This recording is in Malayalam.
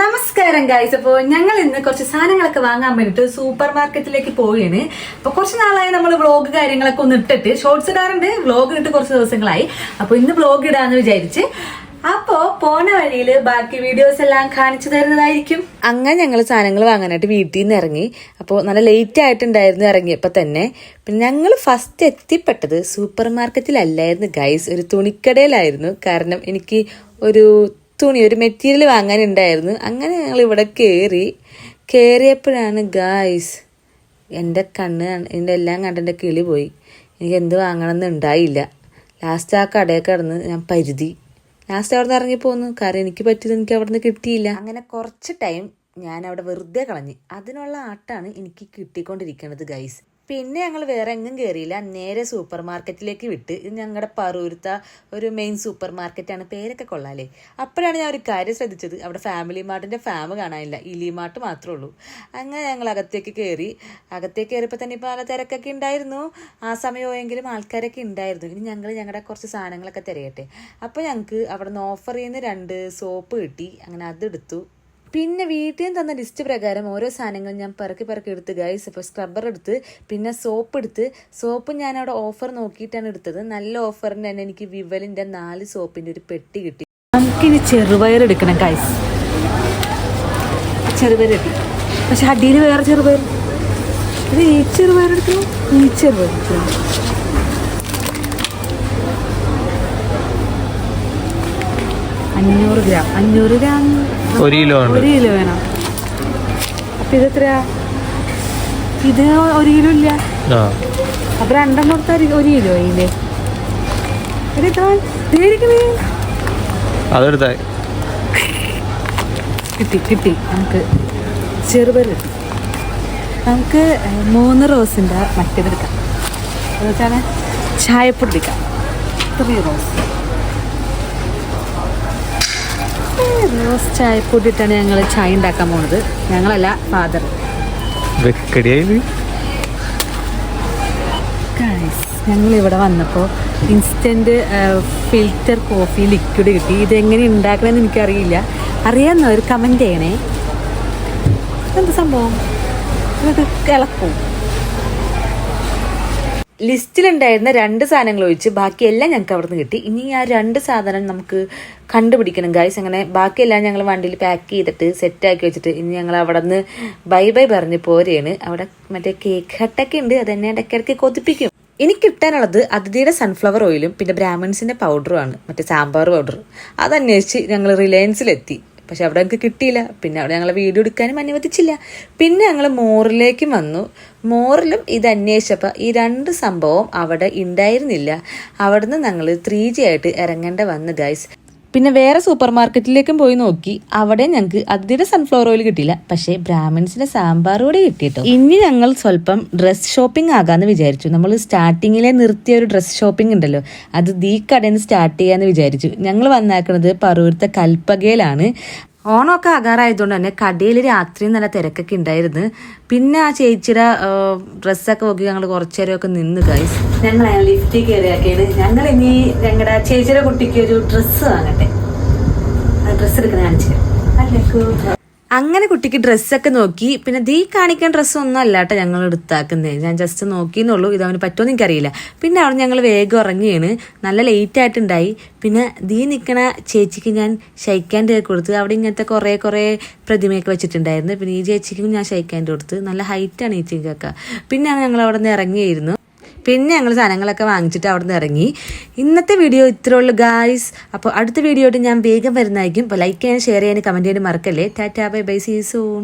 നമസ്കാരം ഗൈസ് അപ്പോൾ ഞങ്ങൾ ഇന്ന് കുറച്ച് സാധനങ്ങളൊക്കെ വാങ്ങാൻ വേണ്ടിട്ട് സൂപ്പർ മാർക്കറ്റിലേക്ക് പോവുകയാണ്. അപ്പൊ കുറച്ച് നാളായി നമ്മൾ വ്ളോഗ് കാര്യങ്ങളൊക്കെ ഒന്ന് ഇട്ടിട്ട് ഷോർട്സ് ഇടാറുണ്ട് വ്ളോഗ് ഇട്ട് കുറച്ച് ദിവസങ്ങളായി. അപ്പൊ ഇന്ന് വ്ളോഗ് ഇടാന്ന് വിചാരിച്ച്. അപ്പോ പോണ വഴിയിൽ ബാക്കി വീഡിയോസ് എല്ലാം കാണിച്ചു തരുന്നതായിരിക്കും. അങ്ങനെ ഞങ്ങൾ സാധനങ്ങൾ വാങ്ങാനായിട്ട് വീട്ടിൽ നിന്ന് ഇറങ്ങി. അപ്പോൾ നല്ല ലേറ്റ് ആയിട്ടുണ്ടായിരുന്നു ഇറങ്ങിയപ്പോൾ തന്നെ. പിന്നെ ഞങ്ങൾ ഫസ്റ്റ് എത്തിപ്പെട്ടത് സൂപ്പർ മാർക്കറ്റിലല്ലായിരുന്നു ഗൈസ് ഒരു തുണിക്കടയിലായിരുന്നു. കാരണം എനിക്ക് ഒരു തുണി ഒരു മെറ്റീരിയൽ വാങ്ങാനുണ്ടായിരുന്നു. അങ്ങനെ ഞങ്ങൾ ഇവിടെ കയറി കയറിയപ്പോഴാണ് ഗായ്സ് എന്റെ കണ്ണ് എന്റെ എല്ലാം കണ്ട് എന്റെ കിളി പോയി. എനിക്ക് എന്ത് വാങ്ങണമെന്ന് ഉണ്ടായില്ല. ലാസ്റ്റ് ആ കടയിൽ കിടന്ന് ഞാൻ പരിധി. ലാസ്റ്റ് അവിടെ നിന്ന് ഇറങ്ങി പോന്നു. കാരണം എനിക്ക് പറ്റിയത് എനിക്ക് അവിടെ നിന്ന് കിട്ടിയില്ല. അങ്ങനെ കുറച്ച് ടൈം ഞാൻ അവിടെ വെറുതെ കളഞ്ഞ്. അതിനുള്ള ആട്ടാണ് എനിക്ക് കിട്ടിക്കൊണ്ടിരിക്കുന്നത് ഗൈസ് പിന്നെ ഞങ്ങൾ വേറെ എങ്ങും കയറിയില്ല നേരെ സൂപ്പർ മാർക്കറ്റിലേക്ക് വിട്ട് ഇത് ഞങ്ങളുടെ പറൂരുത്ത ഒരു മെയിൻ സൂപ്പർ മാർക്കറ്റാണ് പേരൊക്കെ കൊള്ളാലേ അപ്പോഴാണ് ഞാൻ ഒരു കാര്യം ശ്രദ്ധിച്ചത്. അവിടെ ഫാമിലി മാർട്ടിന്റെ ഫാം കാണാനില്ല. ഇലി മാർട്ട് മാത്രമേ ഉള്ളൂ. അങ്ങനെ ഞങ്ങൾ അകത്തേക്ക് കയറി അകത്തേക്ക് കയറിയപ്പോൾ തന്നെ ഇപ്പോൾ നല്ല തിരക്കൊക്കെ ഉണ്ടായിരുന്നു ആ സമയമെങ്കിലും ആൾക്കാരൊക്കെ ഉണ്ടായിരുന്നു ഇനി ഞങ്ങൾ ഞങ്ങളുടെ കുറച്ച് സാധനങ്ങളൊക്കെ തിരയട്ടെ. അപ്പോൾ ഞങ്ങൾക്ക് അവിടെ നിന്ന് ഓഫർ ചെയ്യുന്ന രണ്ട് സോപ്പ് കിട്ടി. അങ്ങനെ അതെടുത്തു. പിന്നെ വീട്ടിൽ നിന്ന് തന്ന ലിസ്റ്റ് പ്രകാരം ഓരോ സാധനങ്ങൾ ഞാൻ പെറുക്കി പെറുക്കി എടുത്ത് ഗൈസ് ഇപ്പോൾ സ്ക്രബ്ബർ എടുത്ത് പിന്നെ സോപ്പ് എടുത്ത്. സോപ്പ് ഞാൻ അവിടെ ഓഫർ നോക്കിയിട്ടാണ് എടുത്തത്. നല്ല ഓഫറിന് തന്നെ എനിക്ക് വിവലിന്റെ നാല് സോപ്പിന്റെ ഒരു പെട്ടി കിട്ടി. നമുക്കിനി ചെറുപയർ എടുക്കണം ഗൈസ് ചെറുപയർ കിട്ടി. പക്ഷെ അടിയിൽ വേറെ ചെറുപയർ. ഇത് ഈ ചെറുപയർ എടുക്കണം? ഈ ചെറുപയർ എടുക്കണം. അഞ്ഞൂറ് ഗ്രാം. അഞ്ഞൂറ് ഗ്രാം ഒരു കിലോ ഒരു കിലോ വേണം. അപ്പൊ ഇത് എത്രയാ? ഇത് ഒരു കിലോ ഇല്ല? അപ്പൊ രണ്ടെണ്ണം കൊടുത്താൽ ഒരു കിലോ ഇല്ലേ അതെടുത്ത. കിട്ടി കിട്ടി. നമുക്ക് ചെറുപയർ കിട്ടി. നമുക്ക് മൂന്ന് റോസിന്റെ മറ്റേതെടുക്കാം എന്താ വെച്ചാൽ ചായപ്പൊടി എടുക്കാം. Three rose. റോസ് ചായപ്പൊടി ഇട്ടാണ് ഞങ്ങൾ ചായ ഉണ്ടാക്കാൻ പോണത്. ഞങ്ങളല്ല ഫാദർ ഞങ്ങൾ ഇവിടെ വന്നപ്പോൾ ഇൻസ്റ്റന്റ് ഫിൽറ്റർ കോഫി ലിക്വിഡ് കിട്ടി. ഇതെങ്ങനെ ഉണ്ടാക്കണമെന്ന് എനിക്കറിയില്ല. അറിയാവുന്നവർ കമന്റ് ചെയ്യണേ. എന്ത് സംഭവം? ഇളക്കും. ലിസ്റ്റിലുണ്ടായിരുന്ന രണ്ട് സാധനങ്ങൾ ഒഴിച്ച് ബാക്കിയെല്ലാം ഞങ്ങൾക്ക് അവിടെ നിന്ന് കിട്ടി. ഇനി ആ രണ്ട് സാധനം നമുക്ക് കണ്ടുപിടിക്കണം ഗൈസ് അങ്ങനെ ബാക്കിയെല്ലാം ഞങ്ങൾ വണ്ടിയിൽ പാക്ക് ചെയ്തിട്ട് സെറ്റാക്കി വെച്ചിട്ട് ഇനി ഞങ്ങൾ അവിടെ നിന്ന് ബൈ ബൈ പറഞ്ഞ് പോരെയാണ് അവിടെ മറ്റേ കേക്ക് ഹട്ടൊക്കെ ഉണ്ട് അത് തന്നെ ഇടയ്ക്കിടയ്ക്ക് കൊതിപ്പിക്കും. ഇനി കിട്ടാനുള്ളത് അതിഥിയുടെ സൺഫ്ലവർ ഓയിലും പിന്നെ ബ്രാഹ്മിൺസിന്റെ പൗഡറുമാണ് മറ്റേ സാമ്പാർ പൗഡർ അതന്വേഷിച്ച് ഞങ്ങൾ റിലയൻസിലെത്തി പക്ഷെ അവിടെ ഞങ്ങൾക്ക് കിട്ടിയില്ല. പിന്നെ അവിടെ ഞങ്ങളെ വീഡിയോ എടുക്കാനും അനുവദിച്ചില്ല. പിന്നെ ഞങ്ങൾ മോറിലേക്കും വന്നു. മോറിലും ഇത് അന്വേഷിച്ചപ്പോൾ ഈ രണ്ട് സംഭവം അവിടെ ഉണ്ടായിരുന്നില്ല. അവിടുന്ന് ഞങ്ങൾ ത്രീ ജി ആയിട്ട് ഇറങ്ങേണ്ട വന്നു ഗൈസ് പിന്നെ വേറെ സൂപ്പർ മാർക്കറ്റിലേക്കും പോയി നോക്കി. അവിടെ ഞങ്ങൾക്ക് അതിന്റെ സൺഫ്ലവർ ഓയിൽ കിട്ടിയില്ല. പക്ഷേ ബ്രാഹ്മിൻസിന്റെ സാമ്പാർ കൂടെ കിട്ടിയിട്ടോ. ഇനി ഞങ്ങൾ സ്വല്പം ഡ്രസ് ഷോപ്പിംഗ് ആകാന്ന് വിചാരിച്ചു. നമ്മൾ സ്റ്റാർട്ടിങ്ങിലെ നിർത്തിയ ഒരു ഡ്രസ് ഷോപ്പിംഗ് ഉണ്ടല്ലോ. അത് ദീ കടയിൽ നിന്ന് സ്റ്റാർട്ട് ചെയ്യാന്ന് വിചാരിച്ചു. ഞങ്ങൾ വന്നാക്കുന്നത് പറൂരത്തെ കൽപ്പകയിലാണ്. ഓണമൊക്കെ ആകാറായതുകൊണ്ട് തന്നെ കടയിൽ രാത്രി നല്ല തിരക്കൊക്കെ ഉണ്ടായിരുന്നു. പിന്നെ ആ ചേച്ചിയുടെ ഡ്രസ്സൊക്കെ നോക്കി ഞങ്ങൾ കുറച്ചു നേരമൊക്കെ നിന്ന് ഗൈസ് ഞങ്ങൾ ലിഫ്റ്റിൽ കയറിയാക്കിയത്. ഞങ്ങൾ ഇനി ഞങ്ങളുടെ ചേച്ചിയുടെ കുട്ടിക്ക് ഒരു ഡ്രസ്സ് വാങ്ങട്ടെ. ആ ഡ്രസ്സ് എടുക്കുന്ന കാണിച്ചു അങ്ങനെ കുട്ടിക്ക് ഡ്രസ്സൊക്കെ നോക്കി. പിന്നെ ദീ കാണിക്കാൻ ഡ്രസ്സൊന്നും അല്ല കേട്ടോ ഞങ്ങൾ എടുത്താക്കുന്നത് ഞാൻ ജസ്റ്റ് നോക്കിയെന്നുള്ളൂ ഇത് അവന് പറ്റുമെന്ന് എനിക്കറിയില്ല. പിന്നെ അവിടെ ഞങ്ങൾ വേഗം ഇറങ്ങിയാണ് നല്ല ലേറ്റ് ആയിട്ടുണ്ടായി. പിന്നെ ദീ നിൽക്കണ ചേച്ചിക്ക് ഞാൻ ഷൈക്കാന്റെ കൊടുത്ത് അവിടെ ഇങ്ങനത്തെ കുറേ കുറേ പ്രതിമയൊക്കെ വെച്ചിട്ടുണ്ടായിരുന്നു. പിന്നെ ഈ ചേച്ചിക്കും ഞാൻ ഷൈക്കാന്റെ കൊടുത്ത്. നല്ല ഹൈറ്റാണ് ഈ ചേച്ചിക്കൊക്കെ പിന്നെയാണ് ഞങ്ങൾ അവിടെ നിന്ന് ഇറങ്ങിയായിരുന്നു പിന്നെ ഞങ്ങൾ സാധനങ്ങളൊക്കെ വാങ്ങിച്ചിട്ട് അവിടെ നിന്ന് ഇറങ്ങി. ഇന്നത്തെ വീഡിയോ ഇത്രേ ഉള്ളൂ ഗായ്സ് അപ്പോൾ അടുത്ത വീഡിയോ ഞാൻ വേഗം വരുന്നതായിരിക്കും. അപ്പോൾ ലൈക്ക് ചെയ്യാൻ ഷെയർ ചെയ്യാൻ കമന്റ് ചെയ്യാൻ മറക്കല്ലേ. Tata bye bye see soon